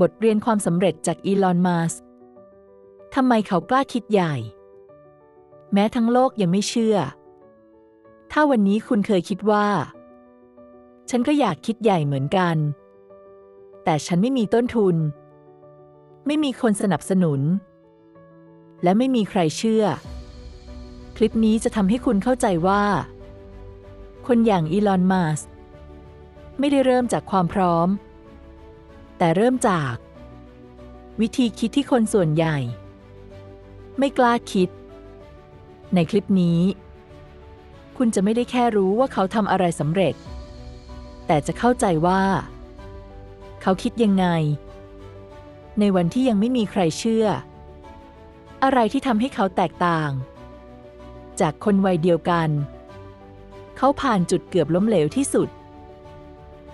บทเรียนความสำเร็จจากอีลอน มัสทำไมเขากล้าคิดใหญ่ แม้ทั้งโลกยังไม่เชื่อ ถ้าวันนี้คุณเคยคิดว่า ฉันก็อยากคิดใหญ่เหมือนกัน แต่ฉันไม่มีต้นทุน ไม่มีคนสนับสนุน และไม่มีใครเชื่อ คลิปนี้จะทำให้คุณเข้าใจว่า คนอย่างอีลอน มัสไม่ได้เริ่มจากความพร้อม แต่เริ่มจาก วิธีคิดที่คนส่วนใหญ่ ไม่กล้าคิด ในคลิปนี้ คุณจะไม่ได้แค่รู้ว่าเขาทำอะไรสำเร็จ แต่จะเข้าใจว่า เขาคิดยังไง ในวันที่ยังไม่มีใครเชื่อ อะไรที่ทำให้เขาแตกต่าง จากคนวัยเดียวกัน เขาผ่านจุดเกือบล้มเหลวที่สุด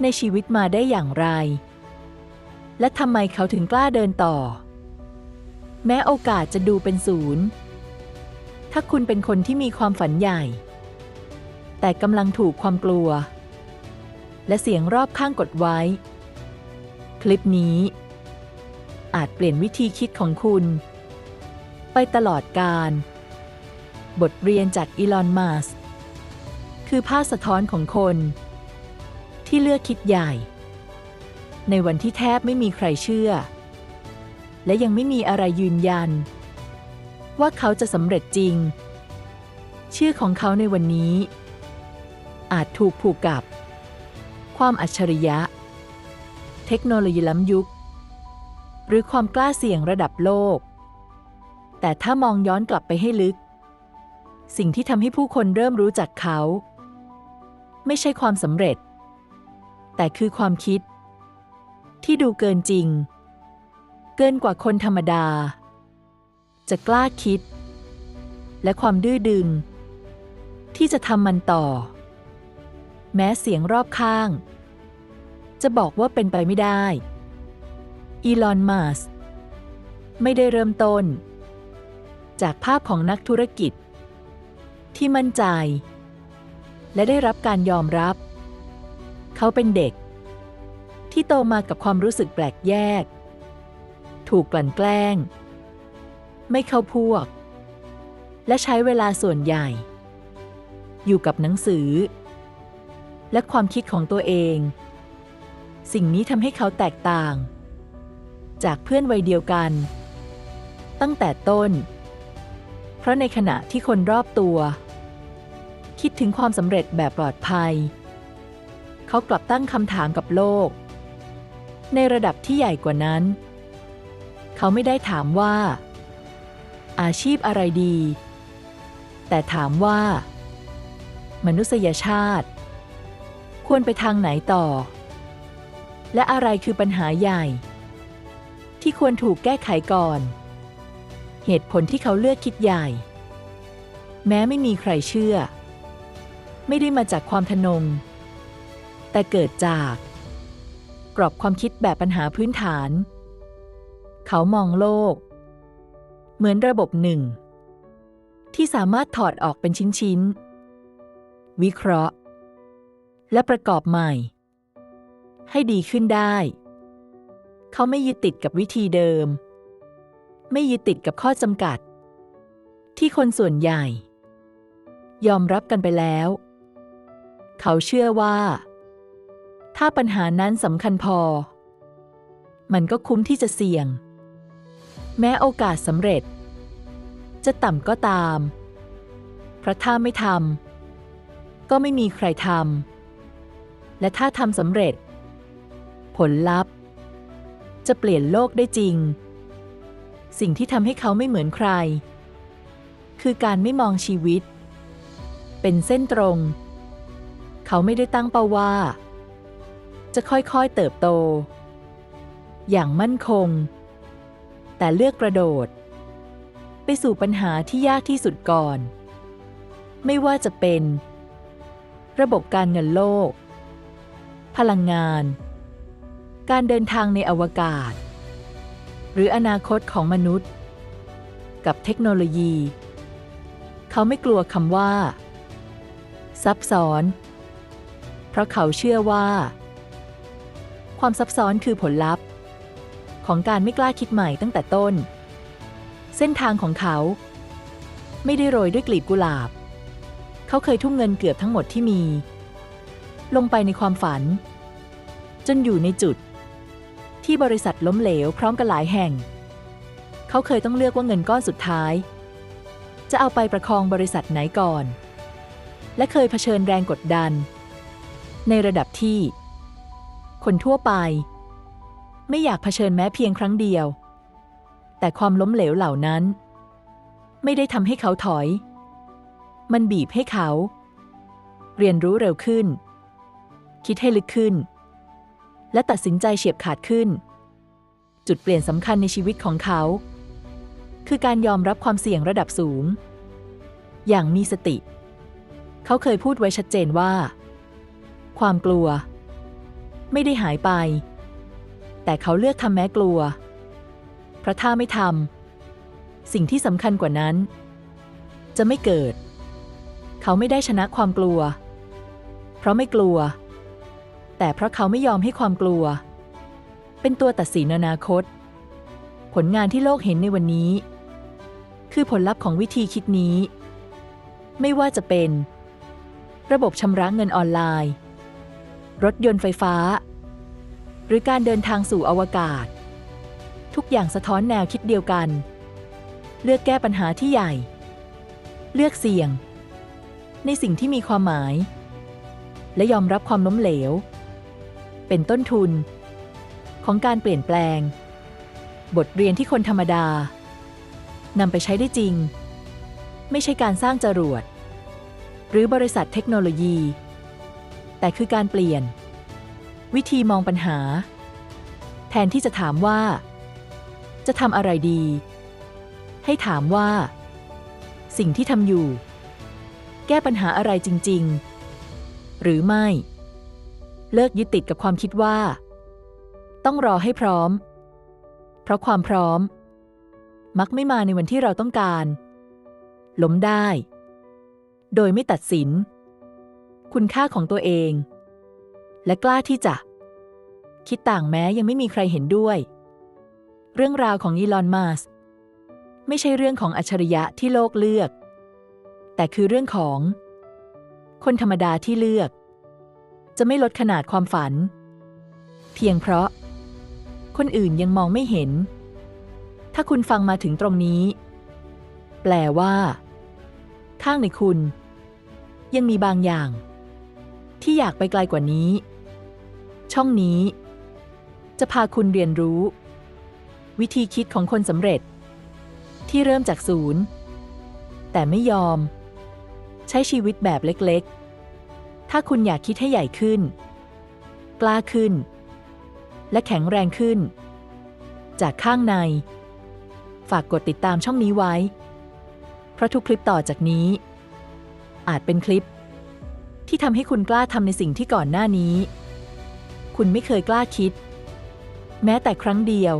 ในชีวิตมาได้อย่างไร และทำไมเขาถึงกล้าเดินต่อ แม้โอกาสจะดูเป็นศูนย์ ถ้าคุณเป็นคนที่มีความฝันใหญ่ แต่กำลังถูกความกลัว และเสียงรอบข้างกดไว้ คลิปนี้ อาจเปลี่ยนวิธีคิดของคุณ ไปตลอดการ บทเรียนจากอีลอนมัสคือภาพสะท้อนของคน ที่เลือกคิดใหญ่ ในวันที่แทบไม่มีใครเชื่อ และยังไม่มีอะไรยืนยัน ว่าเขาจะสำเร็จจริง ชื่อของเขาในวันนี้ อาจถูกผูกกับ ความอัจฉริยะ เทคโนโลยีล้ำยุค หรือความกล้าเสี่ยงระดับโลก แต่ถ้ามองย้อนกลับไปให้ลึก สิ่งที่ทำให้ผู้คนเริ่มรู้จักเขา ไม่ใช่ความสำเร็จ แต่คือความคิด ที่ดูเกินจริง เกินกว่าคนธรรมดา จะกล้าคิด และความดื้อดึง ที่จะทำมันต่อ แม้เสียงรอบข้าง จะบอกว่าเป็นไปไม่ได้ อีลอน มัสไม่ได้เริ่มต้น จากภาพของนักธุรกิจ ที่มั่นใจ และได้รับการยอมรับ เขาเป็นเด็ก ที่โตมากับความรู้สึกแปลกแยก ถูกกลั่นแกล้ง ไม่เข้าพวก และใช้เวลาส่วนใหญ่ อยู่กับหนังสือ และความคิดของตัวเอง สิ่งนี้ทำให้เขาแตกต่าง จากเพื่อนวัยเดียวกัน ตั้งแต่ต้น เพราะในขณะที่คนรอบตัว คิดถึงความสำเร็จแบบปลอดภัยเขากลับตั้งคำถามกับโลก ในระดับที่ใหญ่กว่านั้น เขาไม่ได้ถามว่า อาชีพอะไรดี แต่ถามว่า มนุษยชาติ ควรไปทางไหนต่อ และอะไรคือปัญหาใหญ่ ที่ควรถูกแก้ไขก่อน เหตุผลที่เขาเลือกคิดใหญ่ แม้ไม่มีใครเชื่อ ไม่ได้มาจากความทนง แต่เกิดจาก กรอบความคิดแบบปัญหาพื้นฐาน เขามองโลก เหมือนระบบหนึ่ง ที่สามารถถอดออกเป็นชิ้นๆ วิเคราะห์ และประกอบใหม่ ให้ดีขึ้นได้ เขาไม่ยึดติดกับวิธีเดิม ไม่ยึดติดกับข้อจำกัด ที่คนส่วนใหญ่ ยอมรับกันไปแล้ว เขาเชื่อว่า ถ้าปัญหานั้นสำคัญพอ มันก็คุ้มที่จะเสี่ยง แม้โอกาสสำเร็จ จะต่ำก็ตาม เพราะถ้าไม่ทำก็ไม่มีใครทำและถ้าทำสำเร็จ ผลลัพธ์ จะเปลี่ยนโลกได้จริง สิ่งที่ทำให้เขาไม่เหมือนใคร คือการไม่มองชีวิต เป็นเส้นตรง เขาไม่ได้ตั้งเป้าว่า จะค่อยๆเติบโต อย่างมั่นคง แต่เลือกกระโดด ไปสู่ปัญหาที่ยากที่สุดก่อน ไม่ว่าจะเป็น ระบบการเงินโลก พลังงาน การเดินทางในอวกาศ หรืออนาคตของมนุษย์ กับเทคโนโลยี เขาไม่กลัวคำว่า ซับซ้อน เพราะเขาเชื่อว่า ความซับซ้อนคือผลลัพธ์ ของการไม่กล้าคิดใหม่ตั้งแต่ต้น เส้นทางของเขา ไม่ได้โรยด้วยกลีบกุหลาบ เขาเคยทุ่มเงินเกือบทั้งหมดที่มี ลงไปในความฝัน จนอยู่ในจุด ที่บริษัทล้มเหลวพร้อมกันหลายแห่ง เขาเคยต้องเลือกว่าเงินก้อนสุดท้าย จะเอาไปประคองบริษัทไหนก่อน และเคยเผชิญแรงกดดัน ในระดับที่ คนทั่วไป ไม่อยากเผชิญแม้เพียงครั้งเดียว แต่ความล้มเหลวเหล่านั้น ไม่ได้ทำให้เขาถอย มันบีบให้เขา เรียนรู้เร็วขึ้น คิดให้ลึกขึ้น และตัดสินใจเฉียบขาดขึ้น จุดเปลี่ยนสำคัญในชีวิตของเขา คือการยอมรับความเสี่ยงระดับสูง อย่างมีสติ เขาเคยพูดไว้ชัดเจนว่า ความกลัว ไม่ได้หายไป แต่เขาเลือกทำแม้กลัว เพราะถ้าไม่ทำสิ่งที่สำคัญกว่านั้น จะไม่เกิด เขาไม่ได้ชนะความกลัว เพราะไม่กลัว แต่เพราะเขาไม่ยอมให้ความกลัว เป็นตัวตัดสินอนาคต ผลงานที่โลกเห็นในวันนี้ คือผลลัพธ์ของวิธีคิดนี้ ไม่ว่าจะเป็น ระบบชำระเงินออนไลน์ รถยนต์ไฟฟ้า หรือการเดินทางสู่อวกาศ ทุกอย่างสะท้อนแนวคิดเดียวกัน เลือกแก้ปัญหาที่ใหญ่ เลือกเสี่ยง ในสิ่งที่มีความหมาย และยอมรับความล้มเหลว เป็นต้นทุน ของการเปลี่ยนแปลง บทเรียนที่คนธรรมดานำไปใช้ได้จริง ไม่ใช่การสร้างจรวด หรือบริษัทเทคโนโลยี แต่คือการเปลี่ยน วิธีมองปัญหา แทนที่จะถามว่า จะทำอะไรดี ให้ถามว่า สิ่งที่ทำอยู่ แก้ปัญหาอะไรจริง ๆ หรือไม่ เลิกยึดติดกับความคิดว่า ต้องรอให้พร้อม เพราะความพร้อม มักไม่มาในวันที่เราต้องการ ล้มได้ โดยไม่ตัดสิน คุณค่าของตัวเอง และกล้าที่จะ คิดต่างแม้ยังไม่มีใครเห็นด้วย เรื่องราวของอีลอนมัสไม่ใช่เรื่องของอัจฉริยะที่โลกเลือก แต่คือเรื่องของ คนธรรมดาที่เลือก จะไม่ลดขนาดความฝัน เพียงเพราะ คนอื่นยังมองไม่เห็น ถ้าคุณฟังมาถึงตรงนี้ แปลว่า ข้างในคุณ ยังมีบางอย่าง ที่อยากไปไกลกว่านี้ ช่องนี้ จะพาคุณเรียนรู้ วิธีคิดของคนสำเร็จ ที่เริ่มจากศูนย์ แต่ไม่ยอม ใช้ชีวิตแบบเล็กๆ ถ้าคุณอยากคิดให้ใหญ่ขึ้น กล้าขึ้น และแข็งแรงขึ้น จากข้างใน ฝากกดติดตามช่องนี้ไว้ เพราะทุกคลิปต่อจากนี้ อาจเป็นคลิป ที่ทำให้คุณกล้าทำในสิ่งที่ก่อนหน้านี้ คุณไม่เคยกล้าคิด แม้แต่ครั้งเดียว